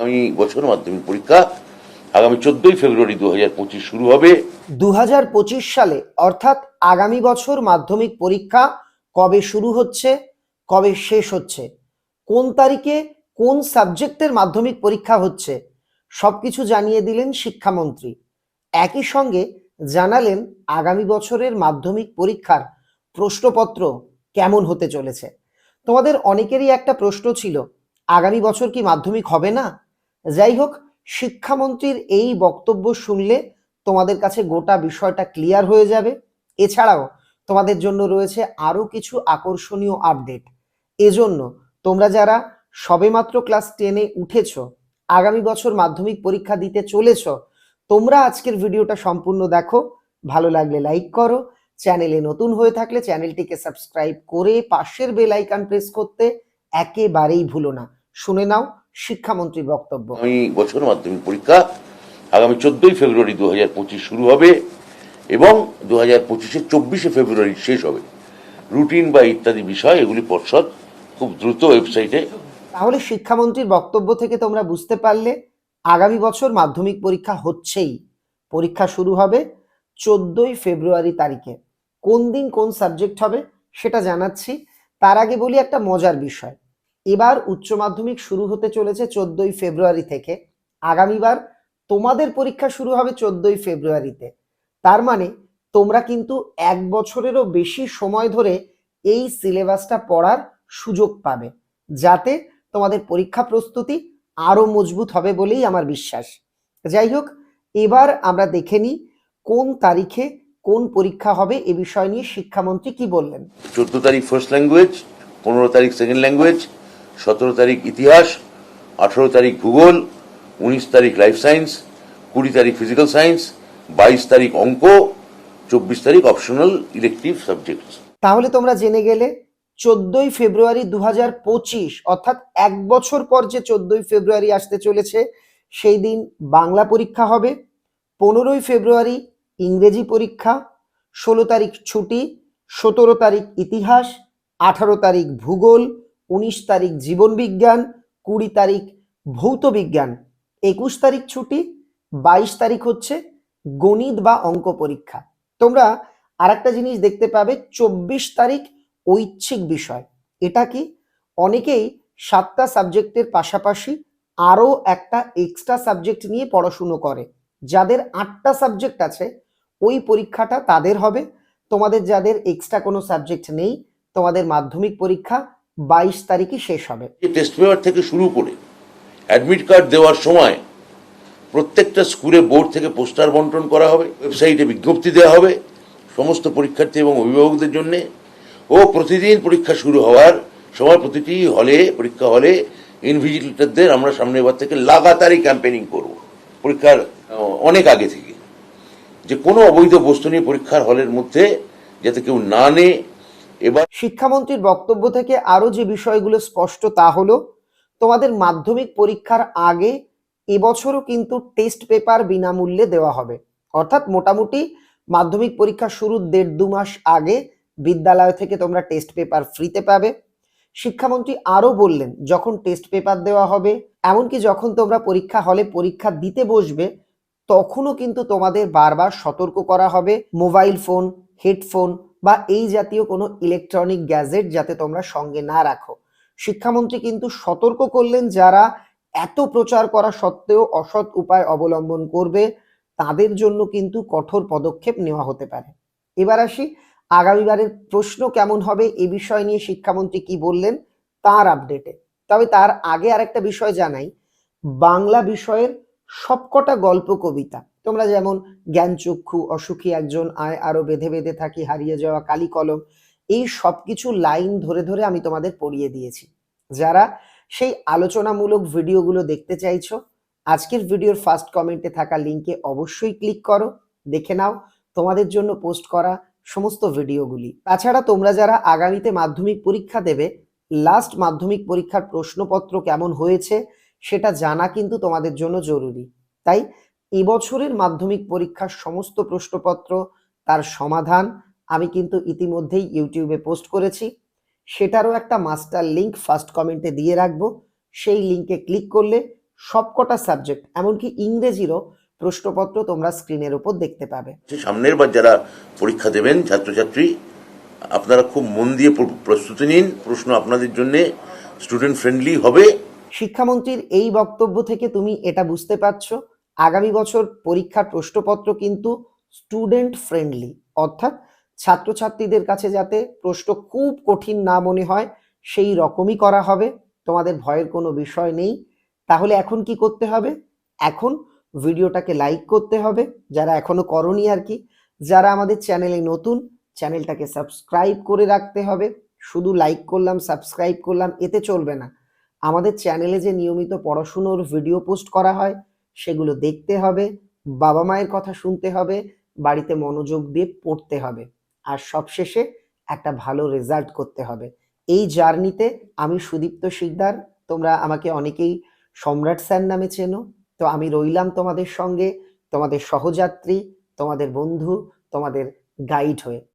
আগামী বছর মাধ্যমিক পরীক্ষা আগামী চোদ্দই ফেব্রুয়ারি দু হাজার পঁচিশ শুরু হবে। দু সালে, অর্থাৎ আগামী বছর মাধ্যমিক পরীক্ষা কবে শুরু হচ্ছে, কবে শেষ হচ্ছে, কোন তারিখে কোন সাবজেক্টের মাধ্যমিক পরীক্ষা হচ্ছে, সবকিছু জানিয়ে দিলেন শিক্ষামন্ত্রী। একই সঙ্গে জানালেন আগামী বছরের মাধ্যমিক পরীক্ষার প্রশ্নপত্র কেমন হতে চলেছে। তোমাদের অনেকেরই একটা প্রশ্ন ছিল, আগামী বছর কি মাধ্যমিক হবে না? যাই হোক শিক্ষামন্ত্রীর এই বক্তব্য শুনলে তোমাদের কাছে গোটা বিষয়টা ক্লিয়ার হয়ে যাবে। এছাড়াও তোমাদের জন্য রয়েছে আরও কিছু আকর্ষণীয় আপডেট। এজন্য তোমরা যারা সবেমাত্র ক্লাস টেনে উঠেছ, আগামী বছর মাধ্যমিক পরীক্ষা দিতে চলেছ, তোমরা আজকের ভিডিওটা সম্পূর্ণ দেখো, ভালো লাগলে লাইক করো, চ্যানেলে নতুন হয়ে থাকলে চ্যানেলটিকে সাবস্ক্রাইব করে পাশের বেল আইকন প্রেস করতে একেবারেই ভুলো না। শুনে নাও শিক্ষামন্ত্রীর বক্তব্য। আগামী বছর মাধ্যমিক পরীক্ষা আগামী চোদ্দই ফেব্রুয়ারি দু হাজার পঁচিশ শুরু হবে এবং দু হাজার পঁচিশের চব্বিশে ফেব্রুয়ারি শেষ হবে। রুটিন বা ইত্যাদি বিষয় এগুলি পর্ষদ খুব দ্রুত ওয়েবসাইটে তাহলে শিক্ষামন্ত্রীর বক্তব্য থেকে তোমরা বুঝতে পারলে আগামী বছর মাধ্যমিক পরীক্ষা হচ্ছেই। পরীক্ষা শুরু হবে চোদ্দই ফেব্রুয়ারি তারিখে। কোন দিন কোন সাবজেক্ট হবে সেটা জানাচ্ছি। তার আগে বলি একটা মজার বিষয়। এবার উচ্চ মাধ্যমিক শুরু হতে চলেছে চোদ্দই ফেব্রুয়ারি থেকে। আগামীবার তোমাদের পরীক্ষা শুরু হবে চোদ্দই ফেব্রুয়ারিতে। তার মানে তোমরা কিন্তু এক বছরেরও বেশি সময় ধরে এই সিলেবাসটা পড়ার সুযোগ পাবে, যাতে তোমাদের পরীক্ষা প্রস্তুতি আরও মজবুত হবে বলেই আমার বিশ্বাস। যাই হোক, এবার আমরা দেখে নিই কোন তারিখে কোন পরীক্ষা হবে এ বিষয় নিয়ে শিক্ষামন্ত্রী কি বললেন। চোদ্দ তারিখ ফার্স্ট ল্যাঙ্গুয়েজ পনেরো তারিখ সেকেন্ড ল্যাঙ্গুয়েজ সতেরো তারিখ ইতিহাস, আঠেরো তারিখ ভূগোল, উনিশ তারিখ লাইফ সায়েন্স কুড়ি তারিখ ফিজিক্যাল সায়েন্স বাইশ তারিখ অঙ্ক, চব্বিশ তারিখ অপশনাল ইলেকটিভ সাবজেক্টস তাহলে তোমরা জেনে গেলে চোদ্দই ফেব্রুয়ারি দু অর্থাৎ এক বছর পর যে চোদ্দই ফেব্রুয়ারি আসতে চলেছে, সেই দিন বাংলা পরীক্ষা হবে, পনেরোই ফেব্রুয়ারি ইংরেজি পরীক্ষা, ষোলো তারিখ ছুটি, সতেরো তারিখ ইতিহাস, আঠারো তারিখ ভূগোল উনিশ তারিখ জীবনবিজ্ঞান কুড়ি তারিখ ভৌত বিজ্ঞান, একুশ তারিখ ছুটি, বাইশ তারিখ হচ্ছে গণিত বা অঙ্ক পরীক্ষা। তোমরা আরেকটা জিনিস দেখতে পাবে, চব্বিশ তারিখ ঐচ্ছিক বিষয়। এটা কি? অনেকেই সাতটা সাবজেক্টের পাশাপাশি আরও একটা এক্সট্রা সাবজেক্ট নিয়ে পড়াশুনো করে। যাদের আটটা সাবজেক্ট আছে, ওই পরীক্ষাটা তাদের হবে। তোমাদের যাদের এক্সট্রা কোনো সাবজেক্ট নেই, তোমাদের মাধ্যমিক পরীক্ষা বাইশ তারিখে শেষ হবে। টেস্ট পেপার থেকে শুরু করে অ্যাডমিট কার্ড দেওয়ার সময় প্রত্যেকটা স্কুলে বোর্ড থেকে পোস্টার বন্টন করা হবে ওয়েবসাইটে বিজ্ঞপ্তি দেওয়া হবে সমস্ত পরীক্ষার্থী এবং অভিভাবকদের জন্য ও প্রতিদিন পরীক্ষা শুরু হওয়ার সময় প্রতিটি হলে পরীক্ষা হলে ইনভিজিলেটরদের আমরা সামনের বার থেকে লাগাতারই ক্যাম্পেনিং করব। পরীক্ষার অনেক আগে থেকে। যে কোনো অবৈধ বস্তু নিয়ে পরীক্ষার হলের মধ্যে যাতে কেউ না নেয় এবার শিক্ষামন্ত্রীর বক্তব্য থেকে আরও যে বিষয়গুলো স্পষ্ট তা হলো, তোমাদের মাধ্যমিক পরীক্ষার আগে এবছরও কিন্তু টেস্ট পেপার বিনামূল্যে দেওয়া হবে। অর্থাৎ মোটামুটি মাধ্যমিক পরীক্ষা শুরুর দেড় দু মাস আগে বিদ্যালয় থেকে তোমরা টেস্ট পেপার ফ্রিতে পাবে। শিক্ষামন্ত্রী আরও বললেন, যখন টেস্ট পেপার দেওয়া হবে, এমনকি যখন তোমরা পরীক্ষা হলে পরীক্ষা দিতে বসবে, তখনও কিন্তু তোমাদের বারবার সতর্ক করা হবে। মোবাইল ফোন, হেডফোন বা এই জাতীয় কোনো ইলেকট্রনিক গ্যাজেট যাতে তোমরা সঙ্গে না রাখো। শিক্ষামন্ত্রী কিন্তু সতর্ক করলেন যারা এত প্রচার করা সত্ত্বেও অসৎ উপায় অবলম্বন করবে, তাদের জন্য কিন্তু কঠোর পদক্ষেপ নেওয়া হতে পারে। এবার আসি, আগামীবারের প্রশ্ন কেমন হবে এ বিষয় নিয়ে শিক্ষামন্ত্রী কি বললেন তার আপডেটে তবে তার আগে আরেকটা বিষয় জানাই, বাংলা বিষয়ের সবকটা গল্প কবিতা তোমরা যেমন জ্ঞানচক্ষু অসুখী একজন আয় আরও বেঁধে বেঁধে থাকি, হারিয়ে যাওয়া কালি কলম, এই সবকিছু লাইন ধরে ধরে আমি তোমাদের পড়িয়ে দিয়েছি। যারা সেই আলোচনামূলক ভিডিওগুলো দেখতে চাইছো, আজকের ভিডিওর ফার্স্ট কমেন্টে থাকা লিংকে অবশ্যই ক্লিক করো, দেখে নাও তোমাদের জন্য পোস্ট করা সমস্ত ভিডিওগুলি। তাছাড়া তোমরা যারা আগামীতে মাধ্যমিক পরীক্ষা দেবে লাস্ট মাধ্যমিক পরীক্ষার প্রশ্নপত্র কেমন হয়েছে, সেটা জানা কিন্তু তোমাদের জন্য জরুরি। তাই এবছরের মাধ্যমিক পরীক্ষার সমস্ত প্রশ্নপত্র তার সমাধান। আমি কিন্তু ইতিমধ্যেই ইউটিউবে পোস্ট করেছি। সেটারও একটা মাস্টার লিংক ফার্স্ট কমেন্টে দিয়ে রাখব। সেই লিঙ্কে ক্লিক করলে সবকটা সাবজেক্ট এমনকি ইংরেজিরও প্রশ্নপত্র তোমরা স্ক্রিনের উপর দেখতে পাবে। সামনের বার যারা পরীক্ষা দেবেন ছাত্রছাত্রী আপনারা খুব মন দিয়ে প্রস্তুতি নিন। প্রশ্ন আপনাদের জন্য স্টুডেন্ট ফ্রেন্ডলি হবে। শিক্ষামন্ত্রীর এই বক্তব্য থেকে তুমি এটা বুঝতে পারছ। আগামী বছর পরীক্ষার প্রশ্নপত্র কিন্তু স্টুডেন্ট ফ্রেন্ডলি অর্থাৎ ছাত্রছাত্রীদের কাছে যাতে প্রশ্ন খুব কঠিন না মনে হয়, সেই রকমই করা হবে। তোমাদের ভয়ের কোনো বিষয় নেই। তাহলে এখন কি করতে হবে? এখন ভিডিওটাকে লাইক করতে হবে। যারা এখনও করনি আর কি, যারা আমাদের চ্যানেলে নতুন, চ্যানেলটাকে সাবস্ক্রাইব করে রাখতে হবে। শুধু লাইক করলাম সাবস্ক্রাইব করলাম, এতে চলবে না। আমাদের চ্যানেলে যে নিয়মিত পড়াশুনোর ভিডিও পোস্ট করা হয় সেগুলো দেখতে হবে, বাবা মায়ের কথা শুনতে হবে, বাড়িতে মনোযোগ দিয়ে পড়তে হবে। আর সবশেষে একটা ভালো রেজাল্ট করতে হবে। এই জার্নিতে আমি সুদীপ্ত শিকদার, তোমরা আমাকে অনেকেই সম্রাট স্যার নামে চেনো। তো আমি রইলাম তোমাদের সঙ্গে, তোমাদের সহযাত্রী, তোমাদের বন্ধু, তোমাদের গাইড হয়ে।